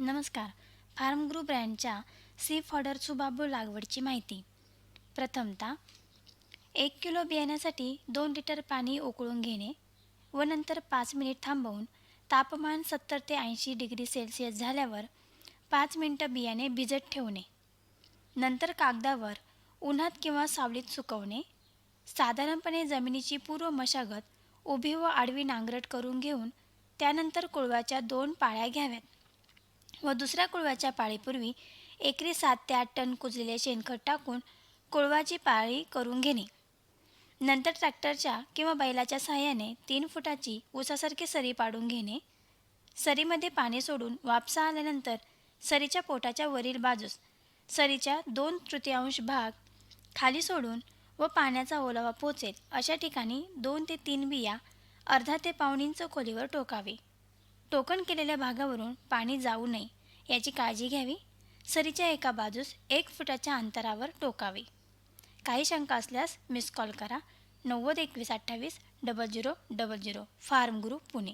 नमस्कार. Farm group ब्रँडच्या सी फॉडर सुबाबू लागवडची माहिती. प्रथमतः एक किलो बियाण्यासाठी दोन लिटर पाणी उकळून घेणे व नंतर पाच मिनिट थांबवून तापमान सत्तर ते ऐंशी डिग्री सेल्सिअस झाल्यावर पाच मिनटं बियाणे भिजत ठेवणे. नंतर कागदावर उन्हात किंवा सावलीत सुकवणे. साधारणपणे जमिनीची पूर्व मशागत उभी व आडवी नांगरट करून घेऊन त्यानंतर कुळवाच्या दोन पाळ्या घ्याव्यात. व दुसऱ्या कुळवाच्या पाळीपूर्वी एकरी सात ते आठ टन कुजलेले शेणखत टाकून कुळवाची पाळी करून घेणे. नंतर ट्रॅक्टरच्या किंवा बैलाच्या सहाय्याने तीन फुटाची ऊसासारखी सरी पाडून घेणे. सरीमध्ये पाणी सोडून वापसा आल्यानंतर सरीच्या पोटाच्या वरील बाजूस सरीच्या दोन तृतीयांश भाग खाली सोडून व पाण्याचा ओलावा पोचेल अशा ठिकाणी दोन ते तीन बिया अर्धा ते पाऊण इंच खोलीवर टोकावे. टोकन केलेल्या भागावरून पाणी जाऊ नये याची काळजी घ्यावी. सरीच्या एका बाजूस एक फुटाच्या अंतरावर टोकावे. काही शंका असल्यास मिस कॉल करा. नव्वद एकवीस अठ्ठावीस double zero double zero farm guru Pune.